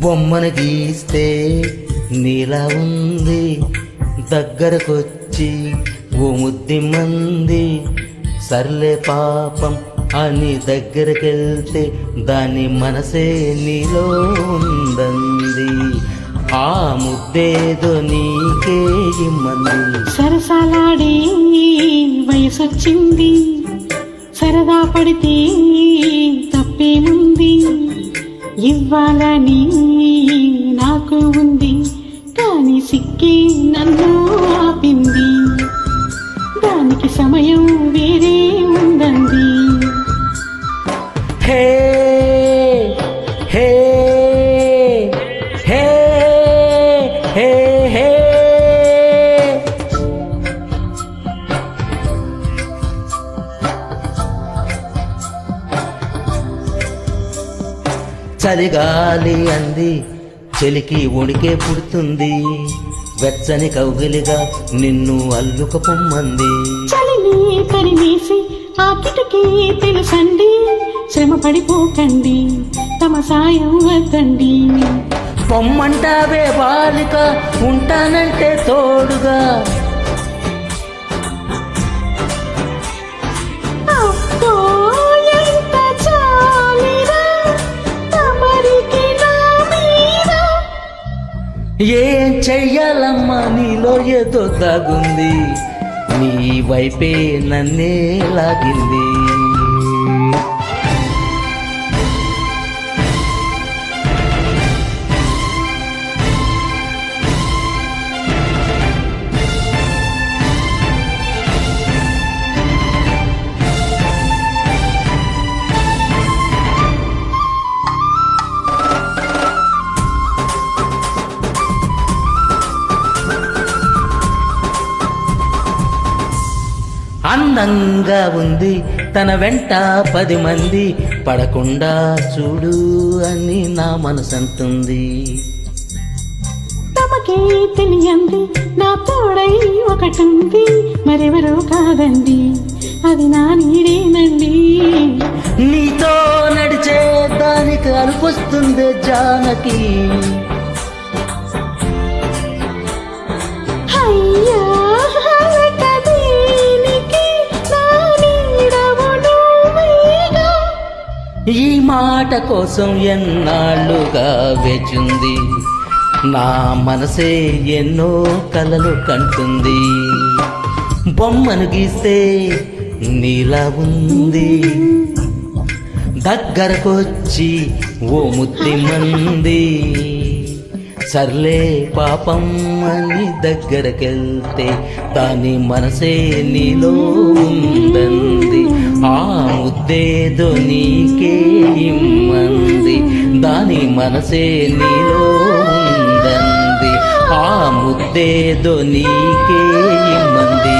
బొమ్మను గీస్తే నీలా ఉంది. దగ్గరకొచ్చి ఓ ముద్ది మంది. సర్లే పాపం అని దగ్గరకెళ్తే దాని మనసే నీలో ఉందంది. ఆ ముద్దేదో నీకే ఇమ్మంది. సరసాలాడే వయసొచ్చింది. సరదా పడితే ఇవ్వాలని నాకు ఉంది కానీ సిక్కి నన్ను ఆపింది. దానికి సమయం వేరే చలిగాలి అంది. చెలికి ఉడికే పుడుతుంది. వెచ్చని కౌగిలిగా నిన్ను అల్లుక పొమ్మంది. ఆ కిటకీ తెలుసండి. శ్రమ పడిపోకండి తమ సాయం వద్దండి. పొమ్మంటావే బాలిక ఉంటానంటే తోడుగా. చెయ్యాలమ్మా నీలో ఏదో దాగుంది నీ వైపే నన్నే లాగింది. అందంగా ఉంది. తన వెంట పది మంది పడకుండా చూడు అని నా మనసంటుంది. తమకే తెలియంది నా తోడై ఒకటుంది. మరెవరో కాదండి అది నా నీడేనండి. నీతో నడిచే దానికి అలుపొస్తుంది జానకి. ఈ మాట కోసం ఎన్నాళ్ళుగా వేచుంది? నా మనసే ఎన్నో కలలు కంటుంది. బొమ్మను గీస్తే నీలా ఉంది. దగ్గరకొచ్చి ఓ ముద్ది మంది. సర్లే పాపం అని దగ్గరకెళ్తే దాని మనసే నీలో ఉంది. ముద్దేదో నీకే ఇమ్మంది. దాని మనసే నీలో ఉందంది. ఆ ముద్దేదో నీకే ఇమ్మంది.